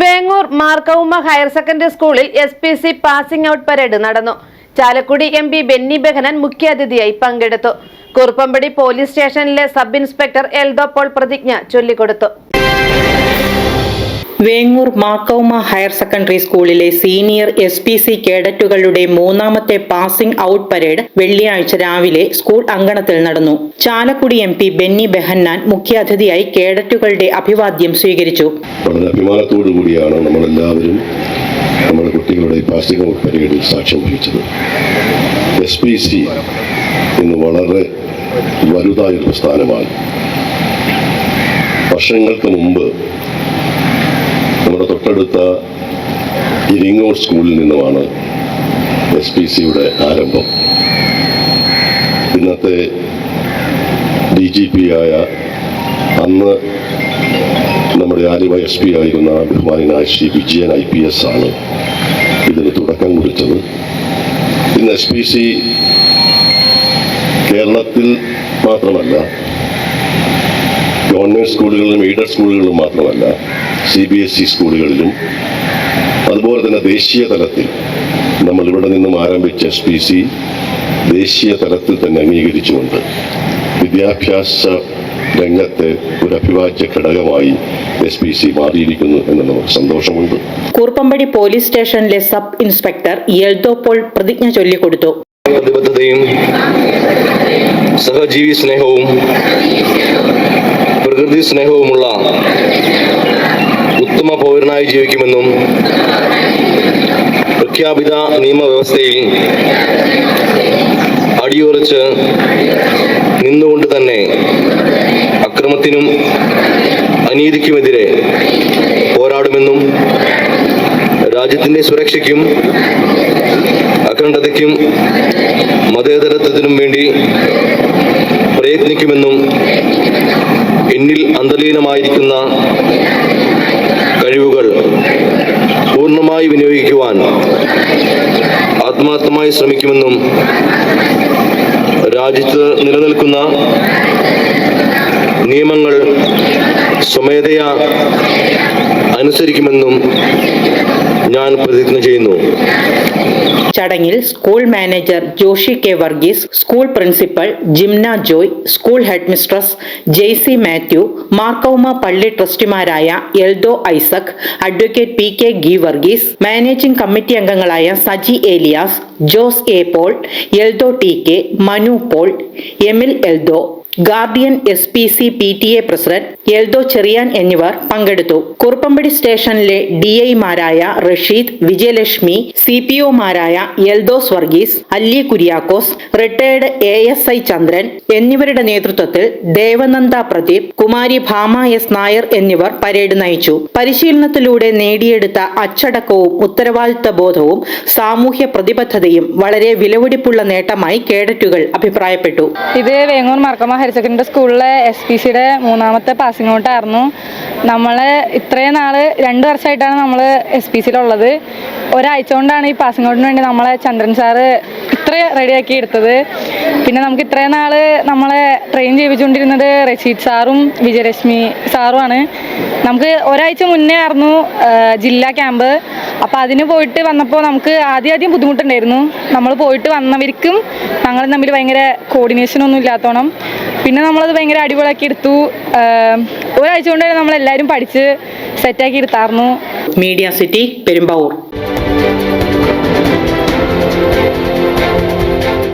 Vengoor മാർക്കവുമ്മ higher secondary സ്കൂളിൽ S P C passing out parade നടന്നു. Chalakudy M P Benny Behanan മുഖ്യാതിഥിയായി പങ്കെടുത്തു. കുറുപ്പമ്പടി പോലീസ് സ്റ്റേഷനിലെ സബ് ഇൻസ്പെക്ടർ എൽദോ പോൾ പ്രതിജ്ഞ ചൊല്ലിക്കൊടുത്തു. വേങ്ങൂർ മാക്കൗമ ഹയർ സെക്കൻഡറി സ്കൂളിലെ സീനിയർ എസ് പി സി കേഡറ്റുകളുടെ മൂന്നാമത്തെ പാസിംഗ് ഔട്ട് പരേഡ് വെള്ളിയാഴ്ച രാവിലെ സ്കൂൾ അങ്കണത്തിൽ നടന്നു. ചാലക്കുടി എം പി ബെന്നി ബെഹന്നാൻ മുഖ്യാതിഥിയായി കേഡറ്റുകളുടെ അഭിവാദ്യം സ്വീകരിച്ചു. വളരെ കൂടിയാണ് നമ്മളെല്ലാവരും നമ്മുടെ കുട്ടികളുടെ പാസിംഗ് ഔട്ട് പരേഡിൽ സാക്ഷ്യം വഹിച്ചത്. എസ് പി സി ഇന്ന് വളരെ വലുതായ ഒരു പ്രസ്ഥാനമാണ് വർഷങ്ങൾക്ക് മുമ്പ് തൊട്ടടുത്ത ഇരിങ്ങോൾ സ്കൂളിൽ നിന്നുമാണ് എസ് പി സിയുടെ ആരംഭം. ഇന്നത്തെ ഡി ജി പി ആയ അന്ന് നമ്മുടെ ആലുവ എസ് പി ആയിരുന്ന ബഹുമാനായ Shri Vijayan I P S ആണ് ഇതിന് തുടക്കം കുറിച്ചത്. ഇന്ന് എസ് പി സി കേരളത്തിൽ മാത്രമല്ല ഗവൺമെന്റ് സ്കൂളുകളിലും എയ്ഡഡ് സ്കൂളുകളിലും മാത്രമല്ല സി ബി എസ് ഇ സ്കൂളുകളിലും അതുപോലെ തന്നെ ദേശീയ തലത്തിൽ നമ്മൾ ഇവിടെ നിന്നും ആരംഭിച്ച എസ് പി സി ദേശീയ തലത്തിൽ തന്നെ അംഗീകരിച്ചുകൊണ്ട് വിദ്യാഭ്യാസ രംഗത്തെ ഒരു അഭിവാജ്യ ഘടകമായി എസ് പി സി മാറിയിരിക്കുന്നു എന്ന് നമുക്ക് സന്തോഷമുണ്ട്. കൂർപ്പമ്പടി പോലീസ് സ്റ്റേഷനിലെ സബ് ഇൻസ്പെക്ടർ എൽദോപോൾ പ്രതിജ്ഞ ചൊല്ലിക്കൊടുത്തു. പ്രതിബദ്ധതയും സഹജീവി സ്നേഹവും പ്രകൃതി സ്നേഹവുമുള്ള ഉത്തമ പൗരനായി ജീവിക്കുമെന്നും പ്രഖ്യാപിത നിയമവ്യവസ്ഥയിൽ അടിയുറച്ച് നിന്നുകൊണ്ട് തന്നെ അക്രമത്തിനും അനീതിക്കുമെതിരെ പോരാടുമെന്നും രാജ്യത്തിന്റെ സുരക്ഷയ്ക്കും അഖണ്ഡതയ്ക്കും മതേതരത്വത്തിനും വേണ്ടി പ്രയത്നിക്കുമെന്നും എന്നിൽ അന്തർലീനമായിരിക്കുന്ന കഴിവുകൾ പൂർണമായി വിനിയോഗിക്കുവാൻ ആത്മാർത്ഥമായി ശ്രമിക്കുമെന്നും രാജ്യത്ത് നിലനിൽക്കുന്ന നിയമങ്ങൾ സ്വമേധയാ അനുസരിക്കുമെന്നും ഞാൻ പ്രതിജ്ഞ ചെയ്യുന്നു. ചടങ്ങിൽ school manager Joshy K Varghese school principal Jimna Joy school head mistress Jaicy Mathew മാർക്കൗമ പള്ളി ട്രസ്റ്റിമാരായ Eldho Isaac advocate P K ഗി വർഗീസ് മാനേജിംഗ് കമ്മിറ്റി അംഗങ്ങളായ Saji Elias Jose A Paul Eldho T K Manu Paul Emil Eldho guardian S P C P T A president Eldho Cherian എന്നിവർ പങ്കെടുത്തു. കുറുപ്പമ്പടി സ്റ്റേഷനിലെ D ഐമാരായ Rasheed Vijayalakshmi C P ഒമാരായ Eldhose Varghese Alli Kuriakose retired A S I Chandran എന്നിവരുടെ നേതൃത്വത്തിൽ Devananda Pradeep Kumari Bhama S Nair എന്നിവർ parade നയിച്ചു. പരിശീലനത്തിലൂടെ നേടിയെടുത്ത അച്ചടക്കവും ഉത്തരവാദിത്ത ബോധവും സാമൂഹ്യ പ്രതിബദ്ധതയും വളരെ വിലപിടിപ്പുള്ള നേട്ടമായി കേഡറ്റുകൾ അഭിപ്രായപ്പെട്ടു. ഇത് വേങ്ങൂർ മാർക്കമ്മ ഹയർ സെക്കൻഡറി സ്കൂളിലെ എസ് പി സിയുടെ മൂന്നാമത്തെ പാസിംഗ് ഔട്ടായിരുന്നു നമ്മൾ ഇത്രയും നാൾ രണ്ട് വർഷമായിട്ടാണ് നമ്മൾ എസ് പി സിയിലുള്ളത് ഒരാഴ്ച കൊണ്ടാണ് ഈ പാസിംഗ് ഔട്ടിന് വേണ്ടി നമ്മളെ ചന്ദ്രൻ സാറ് ഇത്ര റെഡിയാക്കി എടുത്തത്. പിന്നെ നമുക്ക് ഇത്രയും നാൾ നമ്മളെ ട്രെയിൻ ചെയ്യിപ്പിച്ചുകൊണ്ടിരുന്നത് റഷീദ് സാറും വിജയലക്ഷ്മി സാറുമാണ്. നമുക്ക് ഒരാഴ്ച മുന്നേ ആയിരുന്നു ജില്ലാ ക്യാമ്പ്. അപ്പോൾ അതിന് പോയിട്ട് വന്നപ്പോൾ നമുക്ക് ആദ്യം ആദ്യം ബുദ്ധിമുട്ടുണ്ടായിരുന്നു. നമ്മൾ പോയിട്ട് വന്നവർക്കും ഞങ്ങൾ തമ്മിൽ ഭയങ്കര കോർഡിനേഷൻ ഒന്നും ഇല്ലാത്തോണം. പിന്നെ നമ്മളത് ഭയങ്കര അടിപൊളിയാക്കി എടുത്തു. ഒരാഴ്ച കൊണ്ട് തന്നെ നമ്മളെല്ലാവരും പഠിച്ച് സെറ്റാക്കി എടുത്തായിരുന്നു മീഡിയ സിറ്റി പെരുമ്പാവൂർ.